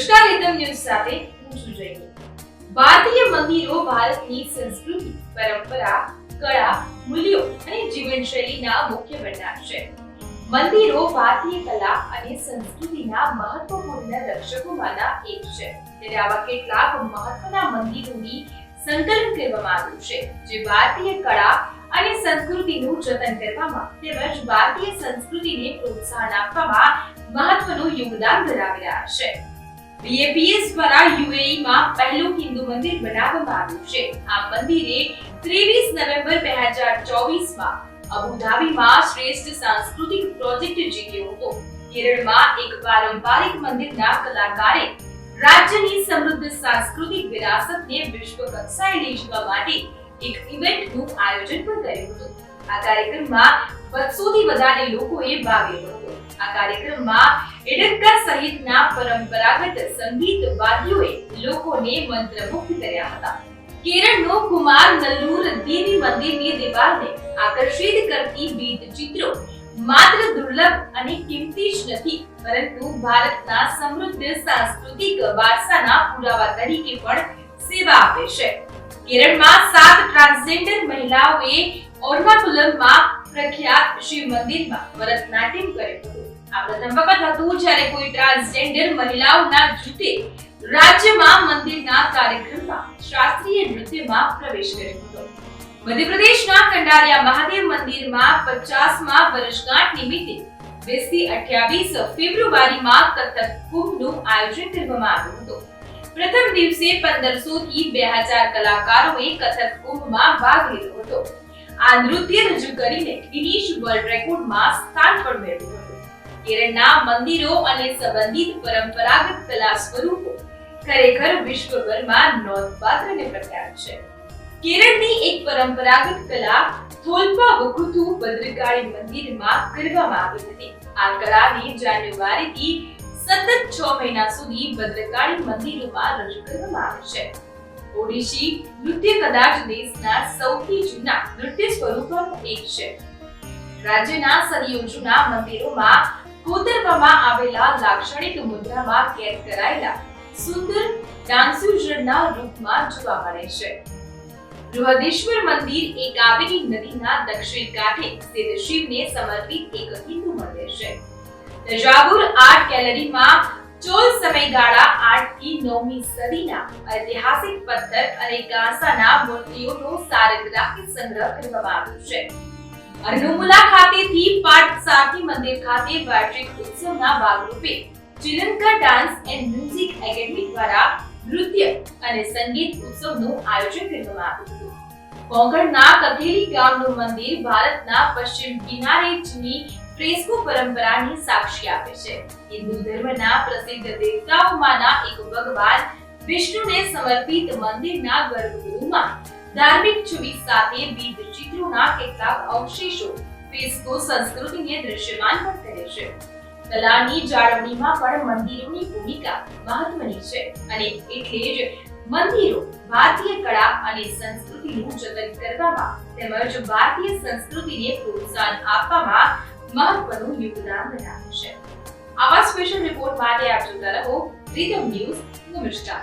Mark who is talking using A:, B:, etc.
A: નમસ્કાર રીતમ ન્યૂઝ સાથે હું છું જયની ભારતીય મંદિરો ભારતની સંસ્કૃતિ, પરંપરા, કળા, મૂલ્યો અને જીવનશૈલીના મુખ્ય ભંડાર છે. મંદિરો ભારતીય કલા અને સંસ્કૃતિના મહત્વપૂર્ણ રક્ષકોમાંના એક છે. ત્યારે આવા કેટલાક મહત્વના મંદિરોની સંકલન કરવામાં આવ્યું છે, જે ભારતીય કળા અને સંસ્કૃતિનું જતન કરવામાં તેમજ ભારતીય સંસ્કૃતિને પ્રોત્સાહન આપવામાં મહત્વનું યોગદાન ધરાવી રહ્યા છે. બીએપીએસ દ્વારા યુએઈમાં પહેલું હિન્દુ મંદિર બનાવવામાં આવ્યું છે. આ મંદિરે 23 નવેમ્બર 2024 માં અબુધાબીમાં શ્રેષ્ઠ સાંસ્કૃતિક પ્રોજેક્ટ જીત્યો હતો. કેરળમાં એક પારંપરિક મંદિરના કલાકારે રાજ્યની સમૃદ્ધ સાંસ્કૃતિક વિરાસતને વિશ્વ કક્ષાએ લઈ જવા માટે એક ઇવેન્ટનું આયોજન પણ કર્યું હતું. આ કાર્યક્રમમાં 200 થી વધારે લોકોએ ભાગ લીધો હતો. આ કાર્યક્રમમાં એડક્કા સહિતના પરંપરાગત સંગીત વાદ્યોએ લોકોને મંત્રમુગ્ધ કર્યા હતા. કેરળનો કુમાર નલ્લુર દેવી મંદિરની દિવાલને આકર્ષિત કરતી બીટ ચિત્રો માત્ર દુર્લભ અને કિંમતી જ નથી, પરંતુ ભારતના સમૃદ્ધ સાંસ્કૃતિક વારસાના પુરાવા તરીકે પણ સેવા આપે છે. કેરળમાં સાત ટ્રાન્સજેન્ડર મહિલાઓએ ઓર્નાકુલમમાં પ્રખ્યાત શિવ મંદિરમાં ભરતનાટ્યમ કર્યું હતું. આ પ્રથમ વખત હતું જ્યારે કોઈ ટ્રાન્સજેન્ડર મહિલાઓના જૂથે રાજ્યમાં મંદિરના કાર્યક્રમમાં શાસ્ત્રીય નૃત્યમાં પ્રવેશ કર્યો હતો. મધ્યપ્રદેશના કંડારિયા મહાદેવ મંદિરમાં 50મા વર્ષગાંઠ નિમિત્તે 20 થી 28 ફેબ્રુઆરીમાં કથક કુંભનું આયોજન કરવામાં આવ્યું હતું. પ્રથમ દિવસે 1500 થી 2000 કલાકારોએ કથક કુંભમાં ભાગ લીધો હતો. આ નૃત્ય રજૂ કરીને ગિનીશ વર્લ્ડ રેકોર્ડમાં સ્થાન પણ મેળવ્યું હતું. કેરળના મંદિરો અને સંબંધિત પરંપરાગત કલા સ્વરૂપો ખરેખર વિશ્વભરમાં નોંધપાત્ર પ્રખ્યાત છે. કેરળની એક પરંપરાગત કલા થોલ્પા વકુથુ ભદ્રકાળી મંદિરમાં કરવામાં આવી હતી. આ કલાની જાન્યુઆરીથી સતત છ મહિના સુધી ભદ્રકાળી મંદિરોમાં રજૂ કરવામાં આવે છે. ઓડિશી નૃત્ય કદાચ દેશના સૌથી જૂના નૃત્ય સ્વરૂપોનું એક છે. રાજ્યના સદીઓ જૂના મંદિરોમાં કોતરવામાં આવેલા લાક્ષણિક મુદ્રામાં કેદ કરાયેલા સુંદર ડાન્સ્યુઝરના રૂપમાં જોવા મળે છે. બૃહદેશ્વર મંદિર એ કાવેરી નદીના દક્ષિણ કાંઠે સ્થિત શિવને સમર્પિત એક હિન્દુ મંદિર છે. તંજાવુર આર્ટ ગેલેરીમાં ચોલ સમયગાળા આઠથી નવમી સદીના ઐતિહાસિક પથ્થર અને કાંસાના મૂર્તિઓનો સારગ્રાહી સંગ્રહ કરવામાં આવ્યો છે. અરનુમુલા ખાતેથી પાટ સારથી મંદિર ખાતે વાર્ષિક ઉત્સવના ભાગરૂપે Sri Lanka dance and music academy દ્વારા નૃત્ય અને સંગીત ઉત્સવનું આયોજન કરવામાં આવ્યું હતું. કોંકણના કથેરી ગામનું મંદિર ભારતના પશ્ચિમ કિનારેની ફ્રેસ્કો પરંપરાની સાક્ષી આપે છે. હિન્દુ ધર્મના પ્રસિદ્ધ દેવતાઓમાંના એક ભગવાન વિષ્ણુને સમર્પિત મંદિરના ગર્ભગૃહમાં. ધાર્મિક છબી સાથે વિવિધ ચિત્રોના કેટલાક અવશેષો ફ્રેસ્કો સંસ્કૃતિને દ્રશ્યમાન પણ કરે છે. કલાની જાળવણીમાં પણ મંદિરોની ભૂમિકા મહત્વની છે અને એટલે જ મંદિરો ભારતીય કળા અને સંસ્કૃતિનું જતન કરવામાં તેમજ ભારતીય સંસ્કૃતિને પ્રોત્સાહન આપવામાં મહત્વનું યોગદાન રહ્યા છે. આવા સ્પેશિયલ રિપોર્ટ માટે આપ જોતા રહો રીધમ ન્યૂઝ નમસ્કાર